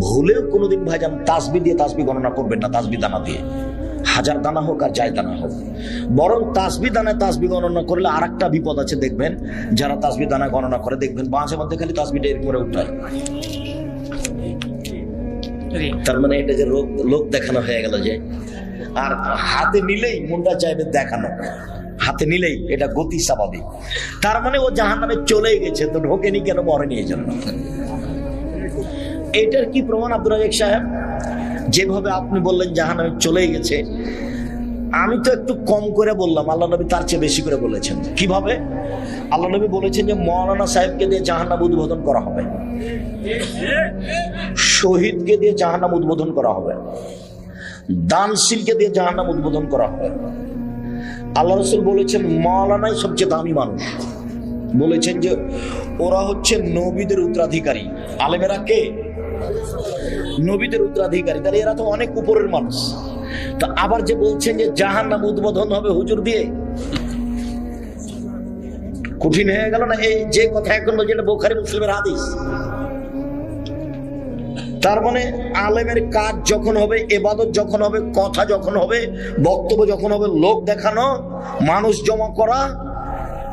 ভুলেও কোনোদিন ভাইজান তাসবি দিয়ে তাসবি গণনা করবেন না, তাসবি দানা দিয়ে। হাজার দানা হোক আর যায় দানা হোক। বরং তাসবি দানায় তাসবি গণনা করলে আর একটা বিপদ আছে, দেখবেন, যারা তাসবি দানা গণনা করে, দেখবেন, মাঝে মধ্যে খালি তাসবিটা এরকম করে উঠায় তার মানে এটা যে লোক লোক দেখানো হয়ে গেল যে, আর হাতে নিলেই মনটা চাইবে দেখানো। হাতে নিলেই এটা গতি স্বাভাবিক। তার মানে ও জাহান নামে চলে গেছে, তো ঢোকেনি কেন মরেনি এই জন্য? এটার কি প্রমাণ আব্দুল রাজাক সাহেব? যেভাবে আপনি বললেন জাহান চলে গেছে, আমি তো একটু কম করে বললাম, আল্লাহ নবী তার চেয়ে বেশি করে বলেছেন। কীভাবে? আল্লাহ নবী বলেছেন যে মৌলানা সাহেবকে দিয়ে জাহান্নাম উদ্বোধন করা হবে। শহীদকে দিয়ে জাহান্নাম উদ্বোধন করা হবে। দানশীলকে দিয়ে জাহান্নাম উদ্বোধন করা হবে। আল্লাহ রসুল বলেছেন মৌলানাই সবচেয়ে দামি মানুষ। বলেছেন যে ওরা হচ্ছে নবীদের উত্তরাধিকারী। আলেমেরা কে? নবীদের উত্তরাধিকারী, তাহলে এরা তো অনেক উপরের মানুষ। তো আবার যে বলছেন যে জাহান নাম উদ্বোধন হবে হুজুর দিয়ে, কঠিন হয়ে গেল না? এই যে কথা এখন বলছে, এটা বোখারি মুসলিমের হাদিস। তার মানে আলেমের কাজ যখন হবে, এবাদত যখন হবে, কথা যখন হবে, বক্তব্য যখন হবে, লোক দেখানো, মানুষ জমা করা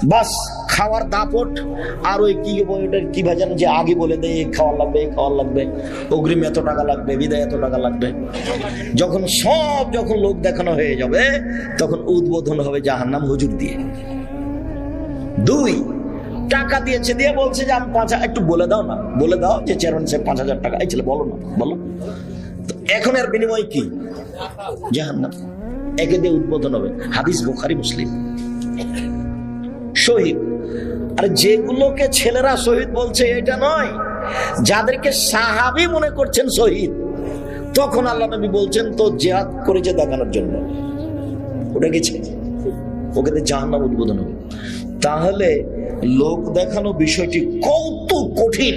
বাস, খাওয়ার দাপট। আর ওই কি ওইটার কি ভাজান যে আগে বলে দেয়, এই খাওয়ার লাগবে, এই খাওয়ার লাগবে। অগ্রিম এত টাকা লাগবে, বিদায় এত টাকা লাগবে। যখন সব যখন লোক দেখানো হয়ে যাবে, তখন উদ্বোধন হবে জাহান্নাম হুজুর দিয়ে। দুই, টাকা দিয়েছে দিয়ে বলছে যে আমি পাঁচ হাজার, একটু বলে দাও না, বলে দাও যে চেয়ারম্যান সাহেব পাঁচ হাজার টাকা। এই ছেলে, বলো না, বলো। এখন এর বিনিময় কি? জাহান্নাম। একে দিয়ে উদ্বোধন হবে। হাদিস বোখারি, মুসলিম। শহীদ। আর যেগুলোকে ছেলেরা শহীদ বলছে, এটা নয়। যাদেরকে সাহাবি মনে করছেন শহীদ, তখন আল্লাহ নবী বলছেন, তো জেহাদ করেছে দেখানোর জন্য। ওটা গেছে। ওকে জাহান্নাম উদ্বোধন হবে তাহলে লোক দেখানো বিষয়টি কত কঠিন।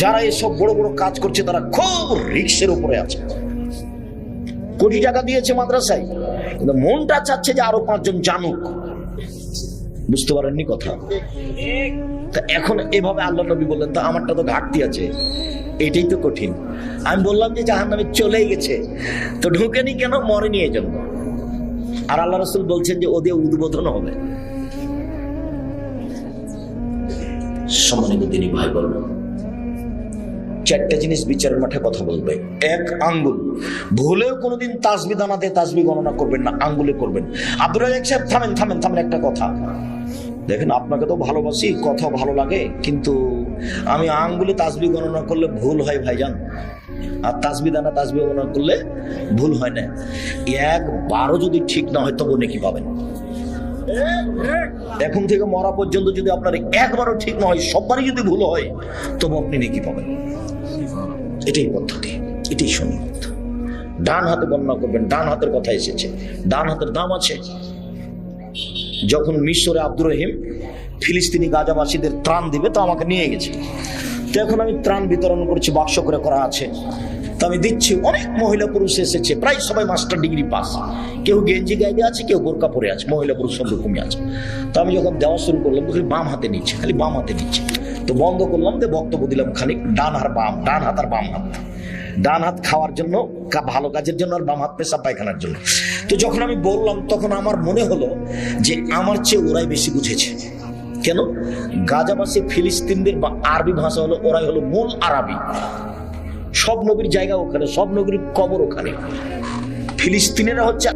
যারা এসব বড় বড় কাজ করছে, তারা খুব রিক্সের উপরে আছে। কোটি টাকা দিয়েছে মাদ্রাসায়, কিন্তু মনটা চাচ্ছে যে আরও পাঁচজন জানুক। বুঝতে পারেননি কথা। তা এখন এভাবে আল্লাহ নবী বললেন, তা আমারটা তো ঘাটতি আছে। এটাই তো কঠিন। আমি বললাম যে জাহান নামে চলেই গেছে। তো ঢুকেনি কেন? মরেনি এই জন্য আর আল্লাহ রসুল বলছেন যে ওদের উদ্বোধন হবে। তিনি ভাই চারটা জিনিস বিচারের মাঠে কথা বলবে। এক, আঙ্গুল। ভুলেও কোনোদিন তাসবি দানাতে তাসবি গণনা করবেন না, আঙ্গুলে করবেন। আব্দুল রাজাক সাহেব, থামেন থামেন থামেন একটা কথা। দেখেন, আপনাকে তো ভালোবাসি, কথা ভালো লাগে, কিন্তু আমি আঙ্গুলে তাসবি গণনা করলে ভুল হয় ভাইজান। আর তাসবি দানা তাসবি গণনা করলে ভুল হয় না। একবারও যদি ঠিক না হয়, তবু নাকি পাবেন। এখন থেকে মরা পর্যন্ত যদি আপনার একবারও ঠিক না হয়, সববারই যদি ভুল হয়, তবু আপনি নাকি পাবেন। এটাই পদ্ধতি, এটাই সন্ন্যত। ডান হাতে বর্ণনা করবেন, ডান হাতের কথা এসেছে, ডান হাতের দাম আছে। যখন মিশরে আব্দুর রহিম ফিলিস্তিনি গাজাবাসীদের ত্রাণ দিবে, তো আমাকে নিয়ে গেছে। তো এখন আমি ত্রাণ বিতরণ করছি, বাক্স করে করা আছে। তো আমি দিচ্ছি, অনেক মহিলা পুরুষ এসেছে, প্রায় সবাই মাস্টার ডিগ্রি পাস। কেউ গেঞ্জি গায়ে আছে, কেউ বোরকা পরে আছে, মহিলা পুরুষ সব রকমই আছে। তো আমি যখন দেওয়া শুরু করলাম খালি বাম হাতে নিচ্ছে, খালি বাম হাতে নিচ্ছে। তো বন্ধ করলাম, তো বক্তব্য দিলাম খালি ডান আর বাম, ডান হাত আর বাম হাত। ডান হাত খাওয়ার জন্য ভালো কাজের জন্য আর বাম হাত পেশা পায়খানার জন্য। তো যখন আমি বললাম, তখন আমার মনে হলো যে আমার চেয়ে ওরাই বেশি বুঝেছে। কেন? গাজাবাসী, ফিলিস্তিনদের বা আরবি ভাষা হলো, ওরাই হলো মূল আরবি। সব নবীর জায়গা ওখানে, সব নবীর কবর ওখানে। ফিলিস্তিনেরা হচ্ছে